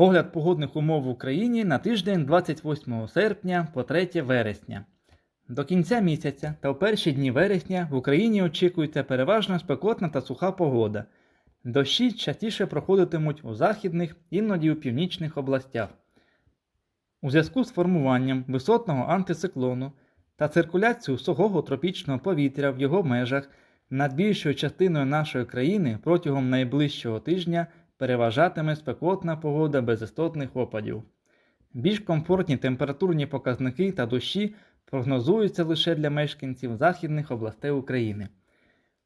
Огляд погодних умов в Україні на тиждень 28 серпня по 3 вересня. До кінця місяця та в перші дні вересня в Україні очікується переважно спекотна та суха погода. Дощі частіше проходитимуть у західних, іноді у північних областях. У зв'язку з формуванням висотного антициклону та циркуляцією сухого тропічного повітря в його межах над більшою частиною нашої країни протягом найближчого тижня переважатиме спекотна погода без істотних опадів. Більш комфортні температурні показники та дощі прогнозуються лише для мешканців західних областей України.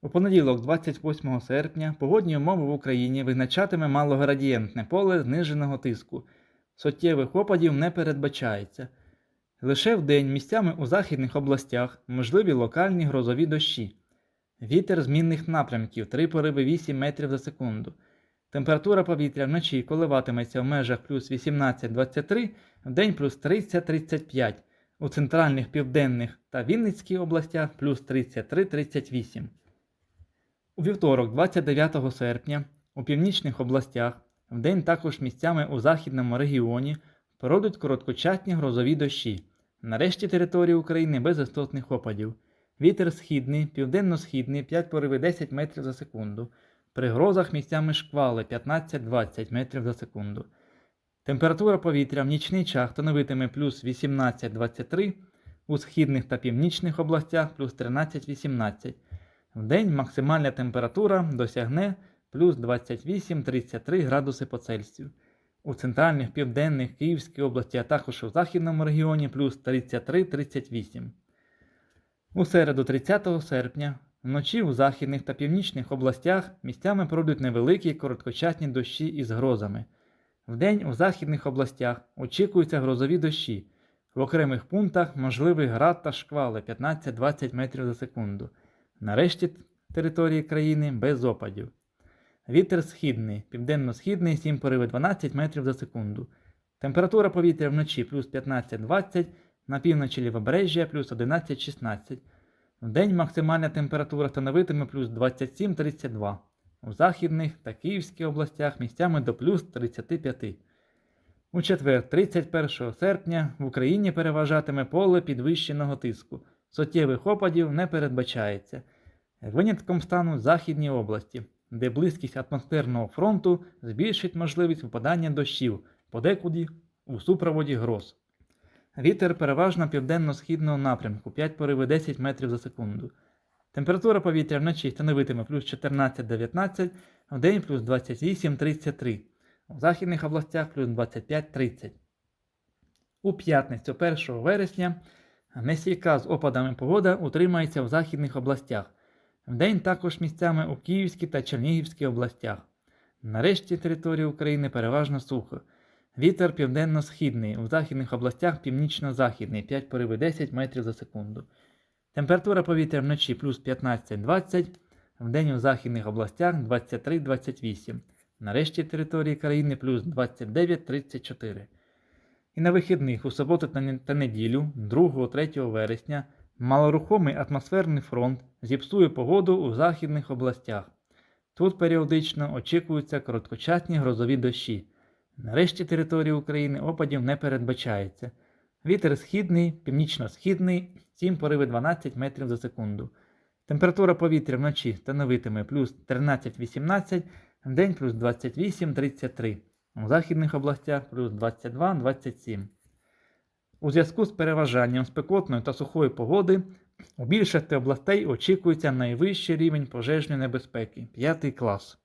У понеділок, 28 серпня, погодні умови в Україні визначатиме малоградієнтне поле зниженого тиску. Суттєвих опадів не передбачається. Лише вдень місцями у західних областях можливі локальні грозові дощі. Вітер змінних напрямків 3 пориви 8 метрів за секунду. Температура повітря вночі коливатиметься в межах плюс 18-23, вдень плюс 30-35, у центральних південних та Вінницькій областях плюс 33-38. У вівторок, 29 серпня, у північних областях, вдень також місцями у західному регіоні пройдуть короткочасні грозові дощі. Нарешті території України без істотних опадів. Вітер східний, південно-східний 5 пориви 10 метрів за секунду. При грозах місцями шквали 15-20 метрів за секунду. Температура повітря в нічний час становитиме плюс 18-23, у східних та північних областях плюс 13-18. Вдень максимальна температура досягне плюс 28-33 градуси по Цельсію. У центральних, південних, Київській області, а також у західному регіоні плюс 33-38. У середу 30 серпня вночі у західних та північних областях місцями пройдуть невеликі короткочасні дощі із грозами. Вдень у західних областях очікуються грозові дощі. В окремих пунктах можливий град та шквали 15-20 метрів за секунду. Нарешті території країни без опадів. Вітер східний, південно-східний 7 пориви 12 метрів за секунду. Температура повітря вночі плюс 15-20, на півночі лівобережжя плюс 11-16. Вдень максимальна температура становитиме плюс 27-32. У західних та Київській областях місцями до плюс 35. У четвер, 31 серпня, в Україні переважатиме поле підвищеного тиску. Суттєвих опадів не передбачається. Винятком стануть західні області, де близькість атмосферного фронту збільшить можливість випадання дощів, подекуди у супроводі гроз. Вітер переважно південно-східного напрямку 5 пориви 10 метрів за секунду. Температура повітря вночі становитиме плюс 14-19, вдень плюс 28-33, у західних областях плюс 25-30. У п'ятницю 1 вересня нестійка з опадами погода утримається в західних областях. Вдень також місцями у Київській та Чернігівській областях. Нарешті території України переважно сухо. Вітер південно-східний, у західних областях північно-західний 5 пориви 10 метрів за секунду. Температура повітря вночі плюс 15-20, вдень у західних областях 23-28. Нарешті території країни плюс 29-34. І на вихідних у суботу та неділю, 2-3 вересня, малорухомий атмосферний фронт зіпсує погоду у західних областях. Тут періодично очікуються короткочасні грозові дощі. Нарешті території України опадів не передбачається. Вітер східний, північно-східний, 7 пориви 12 метрів за секунду. Температура повітря вночі становитиме плюс 13-18, вдень плюс 28-33, у західних областях плюс 22-27. У зв'язку з переважанням спекотної та сухої погоди у більшості областей очікується найвищий рівень пожежної небезпеки 5 клас.